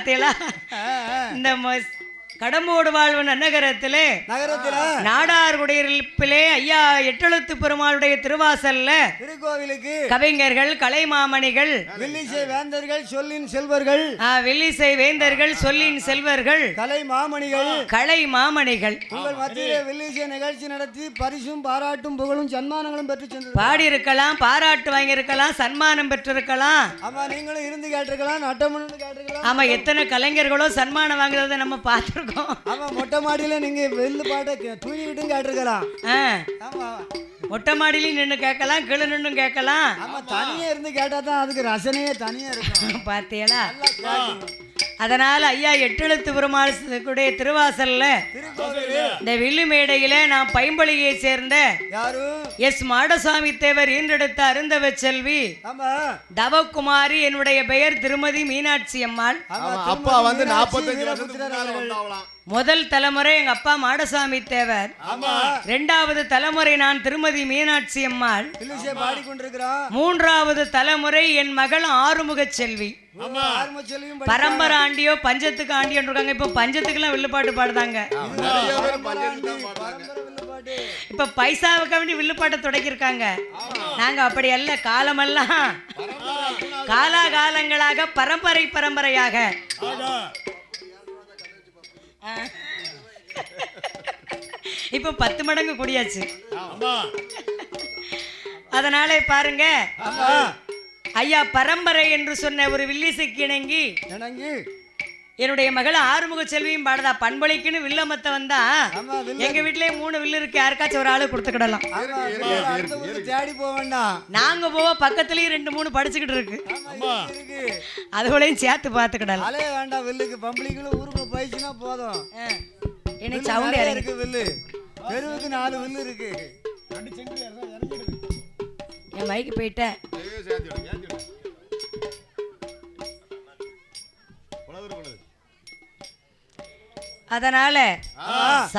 பார்த்தீங்களா? இந்த ம- கடம்போடு வாழ்வு நன்னகரத்திலே நகரத்துல. நாடார் குடியிருப்பிலே ஐயா எட்டெழுத்து பெருமாளுடைய திருவாசல்ல திருக்கோவிலுக்கு. கவிஞர்கள் கலைமாமணிகள் வில்லிசை வேந்தர்கள் சொல்லின் செல்வர்கள். வில்லிசை வேந்தர்கள் சொல்லின் செல்வர்கள் கலை மாமணிகள் கலை மாமணிகள் உங்கள் மத்தியிலே வில்லிசை நிகழ்ச்சி நடத்தி பரிசும் பாராட்டும் புகழும் சன்மானங்களும் பெற்று சென்று பாடியிருக்கலாம் பாராட்டு வாங்கியிருக்கலாம் சன்மானம் பெற்றிருக்கலாம். ஆமா நீங்களும் இருந்து கேட்டிருக்கலாம் நட்டமன்னு கேட்டிருக்கலாம். ஆமா எத்தனை கலைஞர்களோ சன்மானம் வாங்குறத நம்ம பார்த்துருக்கோம். ஆமா மொட்டை மாடியில நீங்க வெள்ளு பாட்டை கே- தூங்கிக்கிட்டும் கேட்டிருக்கலாம். மொட்டை மாடியிலையும் நின்று கேட்கலாம் கீழே நின்றும் கேட்கலாம். ஆமா தனியா இருந்து கேட்டா தான் அதுக்கு ரசனையே தனியா இருக்கும். பார்த்தீங்களா. அதனால ஐயா எட்டெழுத்து பெருமாள் கூடிய திருவாசல்ல இந்த வில்லு மேடையில நான் பைம்பளியை சேர்ந்த எஸ் மாடசாமி தேவர் ஈன்றெடுத்த அருந்தவ செல்வி ஆமா. தவக்குமாரி என்னுடைய பெயர் திருமதி மீனாட்சி அம்மாள். ஆமா அப்பா வந்து நாற்பத்தஞ்சு வருஷத்துக்கு முதல் தலைமுறை எங்க அப்பா மாடசாமி தேவர். ஆமா. இரண்டாவது தலைமுறை நான் திருமதி மீனாட்சி அம்மாள். மூன்றாவது தலைமுறை என் மகள் ஆறுமுக செல்வி. பரம்பரை ஆண்டியோ பஞ்சத்துக்கு ஆண்டியோ இருக்காங்க. இப்போ வில்லுப்பாட்டு பாடுதாங்க. பஞ்சத்துக்கு தான் பாடுறாங்க. பரம்பரை வில்லு பாட்டு இப்ப பைசாவுக்கு வேண்டி வில்லுப்பாட்டை தொடக்கியிருக்காங்க. நாங்க அப்படி அல்ல காலமெல்லாம் காலாகாலங்களாக பரம்பரை பரம்பரையாக. இப்ப பத்து மடங்கு குடியாச்சு. அதனால பாருங்க. ஆமா. ஐயா பரம்பரை என்று சொன்ன ஒரு வில்லிசைக்கு இணங்கி என்னுடைய மகள் ஆறுமுக செல்வியும் பாடுதா பண்பளிக்குன்னு வில்லமத்த வந்தா எங்க வீட்லயே மூணு வில்லு இருக்கு யாருக்காச்சும் ஒரு ஆளு கொடுத்துக்கிடலாம். தேடி போக வேண்டாம். நாங்க போவ பக்கத்துலயும் ரெண்டு மூணு படிச்சுக்கிட்டு இருக்கு. அதுகளையும் சேர்த்து பார்த்துக்கிடலாம். அலைய வேண்டாம் வில்லுக்கு பம்பளிக்குள்ள ஊருக்கு போயிடுச்சுன்னா போதும். எனக்கு சவுண்ட் இருக்கு வில்லு. தெருவுக்கு நாலு வில்லு இருக்கு என் மைக்கு போயிட்டேன். அதனால ஆ.